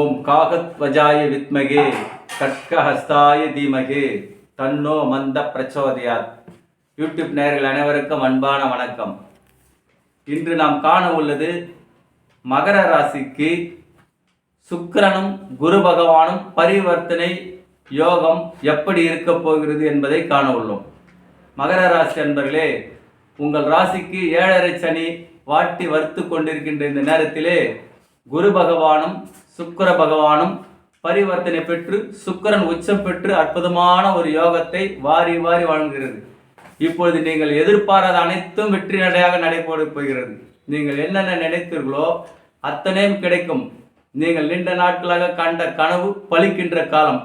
ஓம் காகத்வஜாய வித்மகே கட்கஹஸ்தாய தீமகே தன்னோ மந்த பிரச்சோதயாத். யூடியூப் நேயர்கள் அனைவருக்கும் அன்பான வணக்கம். இன்று நாம் காண உள்ளது மகர ராசிக்கு சுக்கிரனும் குரு பகவானும் பரிவர்த்தனை யோகம் எப்படி இருக்கப் போகிறது என்பதை காண உள்ளோம். மகர ராசி அன்பர்களே உங்கள் ராசிக்கு ஏழரை சனி வாட்டி வறுத்து கொண்டிருக்கின்ற இந்த நேரத்திலே குரு பகவானும் சுக்கிர பகவானும் பரிவர்த்தனை பெற்று சுக்கிரன் உச்சம் பெற்று அற்புதமான ஒரு யோகத்தை வாரி வாரி வழங்குகிறது. இப்பொழுது நீங்கள் எதிர்பாராத அனைத்தும் வெற்றி நடையாக நடைபெற போகிறது. நீங்கள் என்னென்ன நினைத்தீர்களோ அத்தனையும் கிடைக்கும். நீங்கள் நீண்ட நாட்களாக கண்ட கனவு பலிக்கின்ற காலம்.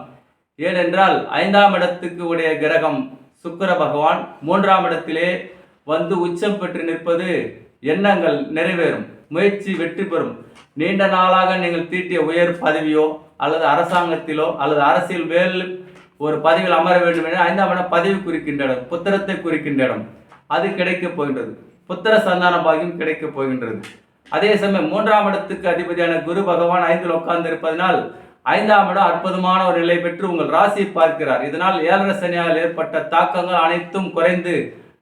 ஏனென்றால் ஐந்தாம் இடத்துக்கு உடைய கிரகம் சுக்கிர பகவான் மூன்றாம் இடத்திலே வந்து உச்சம் பெற்று நிற்பது எண்ணங்கள் நிறைவேறும். முயற்சி வெற்றி பெறும். நீண்ட நாளாக நீங்கள் தீட்டிய உயர் பதவியோ அல்லது அரசாங்கத்திலோ அல்லது அரசியல் வேல் ஒரு பதவியில் அமர வேண்டும் என ஐந்தாம் இடம் பதவி குறிக்கின்ற இடம் புத்திரத்தை குறிக்கின்ற இடம். அது கிடைக்கப் போகின்றது. புத்திர சந்தான பாகியம் கிடைக்கப் போகின்றது. அதே சமயம் மூன்றாம் இடத்துக்கு அதிபதியான குரு பகவான் ஐந்தில் உட்கார்ந்து இருப்பதனால் ஐந்தாம் இடம் அற்புதமான ஒரு நிலை பெற்று உங்கள் ராசியை பார்க்கிறார். இதனால் ஏழரை சனியால் ஏற்பட்ட தாக்கங்கள் அனைத்தும் குறைந்து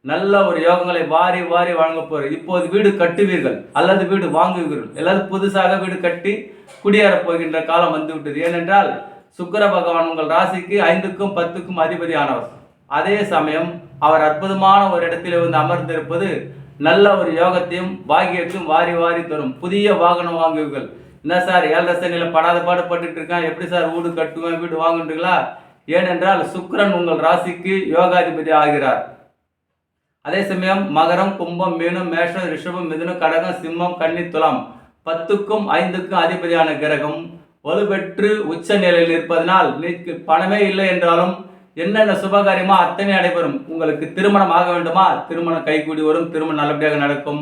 நல்ல ஒரு யோகங்களை வாரி வாரி வழங்க போறது இப்போது வீடு கட்டுவீர்கள் அல்லது வீடு வாங்குவீர்கள். அல்லது புதுசாக வீடு கட்டி குடியேறப் போகின்ற காலம் வந்துவிட்டது. ஏனென்றால் சுக்கிர பகவான் உங்கள் ராசிக்கு ஐந்துக்கும் பத்துக்கும் அதிபதி ஆனவர் அதே சமயம் அவர் அற்புதமான ஒரு இடத்திலே வந்து அமர்ந்திருப்பது நல்ல ஒரு யோகத்தையும் பாகியத்தையும் வாரி வாரி தரும். புதிய வாகனம் வாங்குவீர்கள். என்ன சார் ஏழரை சனியில் படாத பாடுபட்டுட்டு இருக்கேன். எப்படி சார் வீடு கட்டுவேன் வீடு வாங்குன்றீங்களா ஏனென்றால் சுக்கிரன் உங்கள் ராசிக்கு யோகாதிபதி ஆகிறார். அதே சமயம் மகரம் கும்பம் மீனம் மேஷம் ரிஷபம் மிதுனம் கடகம் சிம்மம் கன்னி துலாம். பத்துக்கும் ஐந்துக்கும் அதிபதியான கிரகம். வலுப்பெற்று உச்ச நிலையில் இருப்பதனால் நீக்கு பணமே இல்லை என்றாலும் என்னென்ன சுபகாரியமோ அத்தனை நடைபெறும். உங்களுக்கு திருமணம் ஆக வேண்டுமா? திருமணம் கைகூடி வரும். திருமணம் நல்லபடியாக நடக்கும்.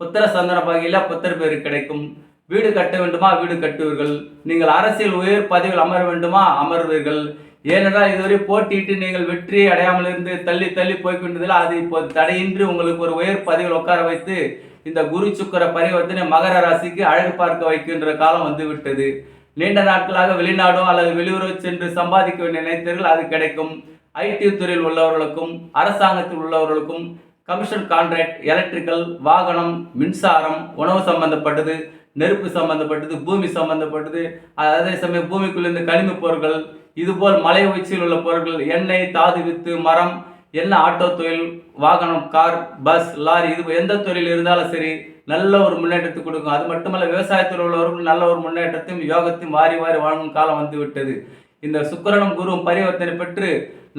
புத்திர சந்தன பகையில் புத்திர பேர் கிடைக்கும். வீடு கட்ட வேண்டுமா? வீடு கட்டுவீர்கள். நீங்கள் அரசியல் உயர் பதவியில் அமர வேண்டுமா? அமர்வீர்கள். ஏனென்றால் இதுவரை போட்டியிட்டு நீங்கள் வெற்றியை அடையாமல் இருந்து தள்ளி தள்ளி போய்கொண்டதில் அது இப்போ தடையின்றி உங்களுக்கு ஒரு உயர் பதவியில் உட்கார வைத்து இந்த குரு சுக்கர பரிவர்த்தனை மகர ராசிக்கு அழகு பார்க்க வைக்கின்ற காலம் வந்து விட்டது நீண்ட நாட்களாக வெளிநாடோ அல்லது வெளியூரோ சென்று சம்பாதிக்க வேண்டிய நினைத்தீர்கள் அது கிடைக்கும். ஐடி துறையில் உள்ளவர்களுக்கும் அரசாங்கத்தில் உள்ளவர்களுக்கும் கமிஷன் கான்ட்ராக்ட் எலக்ட்ரிக்கல் வாகனம் மின்சாரம் உணவு சம்பந்தப்பட்டது நெருப்பு சம்பந்தப்பட்டது பூமி சம்பந்தப்பட்டது அதே சமயம் பூமிக்குள்ளிருந்து கனிமப் பொருட்கள் இதுபோல் மலை உச்சியில் உள்ள பொருட்கள் எண்ணெய் தாது வித்து மரம் என்ன ஆட்டோ தொழில் வாகனம் கார் பஸ் லாரி இது எந்த தொழில் இருந்தாலும் சரி நல்ல ஒரு முன்னேற்றத்தை கொடுக்கும். அது மட்டுமல்ல விவசாயத்தில் உள்ளவர்கள் நல்ல ஒரு முன்னேற்றத்தையும் யோகத்தையும் வாரி வாரி வாழும் காலம் வந்து விட்டது. இந்த சுக்கரனும் குருவும் பரிவர்த்தனை பெற்று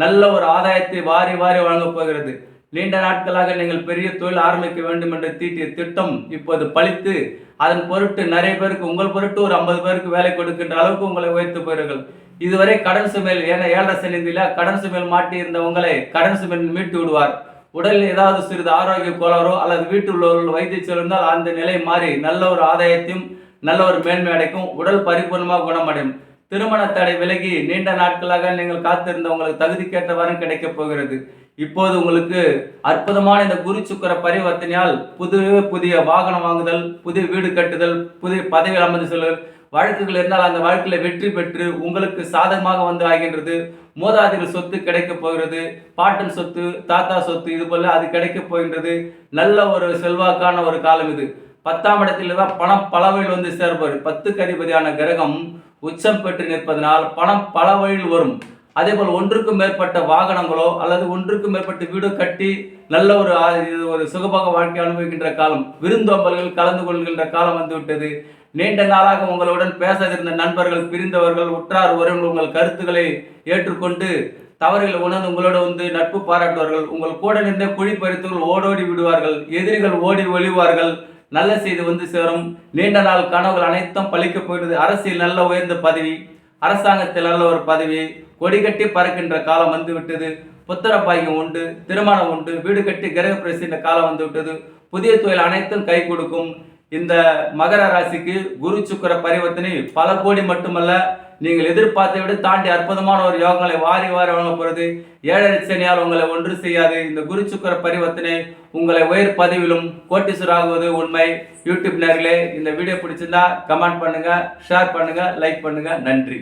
நல்ல ஒரு ஆதாயத்தை வாரி வாரி வழங்கப் போகிறது. நீண்ட நாட்களாக நீங்கள் பெரிய தொழில் ஆரம்பிக்க வேண்டும் என்று தீட்டிய திட்டம் இப்போது பழித்து அதன் பொருட்டு நிறைய பேருக்கு உங்கள் பொருட்டு ஒரு ஐம்பது பேருக்கு வேலை கொடுக்கின்ற அளவுக்கு உங்களை உயர்த்து போகிறீர்கள். இதுவரை கடன் சுமையில் ஏன்னா ஏழரை சனிதில கடன் சுமையில் மாட்டி இருந்த உங்களை கடன் சுமையில் மீட்டு விடுவார். உடலில் ஏதாவது சிறிது ஆரோக்கிய கோளாறோ அல்லது வீட்டில் உள்ளவர்கள் வைத்திய இருந்தால் அந்த நிலை மாறி நல்ல ஒரு ஆதாயத்தையும் நல்ல ஒரு மேன்மை அடைக்கும் உடல் பரிபூர்ணமாக குணமடையும். திருமண தடை விலகி நீண்ட நாட்களாக நீங்கள் காத்திருந்த உங்களுக்கு தகுதிக்கேற்ற வரம் கிடைக்கப் போகிறது. இப்போது உங்களுக்கு அற்புதமான இந்த குரு சுக்கர பரிவர்த்தனையால் புது புதிய வாகனம் வாங்குதல் புதிய வீடு கட்டுதல் புதிய பதவி அமர்ந்து செல்வது வழக்குகள் இருந்தால் அந்த வழக்கில் வெற்றி பெற்று உங்களுக்கு சாதகமாக வந்து ஆகின்றது. மூதாதையர் சொத்து கிடைக்கப் போகிறது. பாட்டன் சொத்து தாத்தா சொத்து இது போல அது கிடைக்கப் போகின்றது. நல்ல ஒரு செல்வாக்கான ஒரு காலம் இது. பத்தாம் இடத்தில் தான் பணம் பல வழியில் வந்து சேர்ப்பார் பத்துக்கு அதிபதியான கிரகம் உச்சம் பெற்று நிற்பதனால் பணம் பல வழியில் வரும். அதே போல் ஒன்றுக்கும் மேற்பட்ட வாகனங்களோ அல்லது ஒன்றுக்கும் மேற்பட்ட வீடு கட்டி நல்ல ஒரு இது ஒரு சுகபோக வாழ்க்கை அனுபவிக்கின்ற காலம். விருந்தோம்பல்கள் கலந்து கொள்கின்ற காலம் வந்து விட்டது. நீண்ட நாளாக உங்களுடன் பேசாதிருந்த நண்பர்கள் பிரிந்தவர்கள் உற்றார் உறவினர் உங்கள் கருத்துக்களை ஏற்றுக்கொண்டு தவறுகள் உணர்ந்து உங்களோட வந்து நட்பு பாராட்டுவார்கள். உங்கள் கூட நின்ற குழி பறித்தவர்கள் ஓடோடி விடுவார்கள். எதிரிகள் ஓடி ஒழிவார்கள் நல்ல செய்தி வந்து சேரும். நீண்ட நாள் கனவுகள் அனைத்தும் பழிக்கப் போயிடுது. அரசியல் நல்ல உயர்ந்த பதவி அரசாங்கத்தில் நல்ல ஒரு பதவி கொடி கட்டி பறக்கின்ற காலம் வந்து விட்டது. புத்திர உண்டு திருமணம் உண்டு வீடு கட்டி கிரக காலம் வந்து விட்டது. புதிய தொழில் அனைத்தும் கை கொடுக்கும். இந்த மகர ராசிக்கு குரு சுக்கர பரிவர்த்தனை பல கோடி மட்டுமல்ல. நீங்கள் எதிர்பார்த்தை விட தாண்டி அற்புதமான ஒரு யோகங்களை வாரி வாரி வழங்க போகிறது ஏழரை சனியால் உங்களை ஒன்று செய்யாது. இந்த குரு சுக்கர பரிவர்த்தனை உங்களை உயர் பதிவிலும் கோட்டீஸ்வராகுவது உண்மை. யூடியூப் நேர்களே இந்த வீடியோ பிடிச்சிருந்தா கமெண்ட் பண்ணுங்கள் ஷேர் பண்ணுங்கள் லைக் பண்ணுங்கள் நன்றி.